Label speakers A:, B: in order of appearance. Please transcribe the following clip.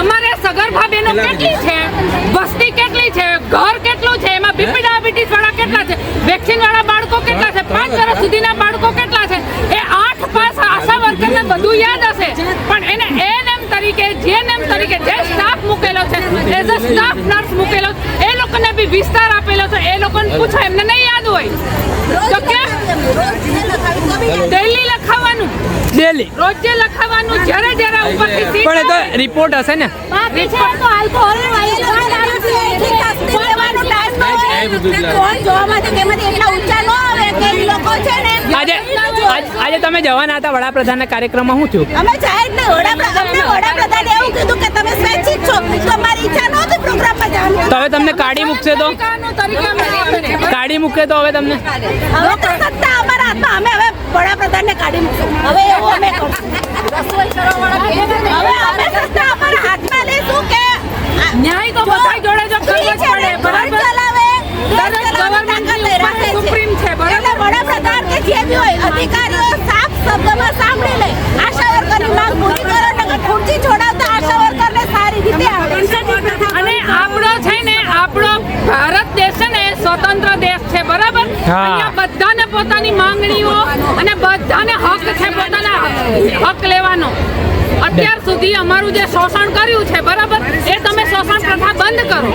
A: અમારે સગર્ભા બેનો કેટલી છે? વસ્તી કેટલી છે? ઘર કેટલું છે? એમાં બીપી ડાયાબિટીસ વાળા કેટલા છે? વેક્સિન વાળા બાળકો કેટલા છે? પાંચ વર્ષ સુધીના બાળકો કેટલા છે? એ આઠ પાસ આશા વર્કરને બધું યાદ હશે. પણ એને એએનએમ તરીકે જે નેમ તરીકે જે સ્ટાફ મૂકેલો છે એઝ અ સ્ટાફ નર્સ મૂકેલો એ લોકોને બી વિસ્તાર આપેલો છે. એ લોકોને પૂછો એમને નહીં યાદ હોય. તો કેમ ડેલી રોજે લખાવાનું જ્યારે જ્યારે ઉપરથી સીટ
B: પણ એ તો રિપોર્ટ હશે ને.
C: બાકી છે તો આલ્કોહોલ
B: આજે આજ- આજે તમે જવાના હતા વડાપ્રધાનના કાર્યક્રમમાં શું થયું?
C: અમે જ નહીં વડાપ્રધાન એવું કીધું કે તમે સ્વૈચ્છિક છો. તમારી ઈચ્છા નહોતી પ્રોગ્રામમાં જવાની.
B: તો હવે તમને કાઢી મૂકશે તો?
A: છે.
B: કાઢી મૂકે તો હવે તમને?
C: હવે તો સત્તા અમારા હાથમાં અમે હવે વડાપ્રધાનને કાઢી મૂકશું. હવે એવું અમે કરશું હવે અમે સત્તા અમારા હાથમાં લઈશું કે
A: ન્યાય તો બધા જોડે જો કરવો જ પડે. બરાબર?
C: ચલાવે
A: દરેક
C: છે.
A: સુપ્રીમ છે, બરાબર?
C: વડાપ્રધાન કે જે બી હોય અધિકારીઓ સાફ શબ્દમાં સાંભળી લે. આશા વર્કરની માંગ પૂરી કરો નકર ખુરશી છોડાવતા આશા વર્કરને સારી રીતે
A: અને આપણો છે ને આપણો ભારત દેશ સ્વતંત્ર દેશ છે બરાબર? અહીંયા બધાને પોતાની માંગણીઓ અને બધાને હક છે પોતાના હક લેવાનો. અત્યાર સુધી અમારું જે શોષણ કર્યું છે બરાબર? એ તમે શોષણ પ્રથા બંધ કરો.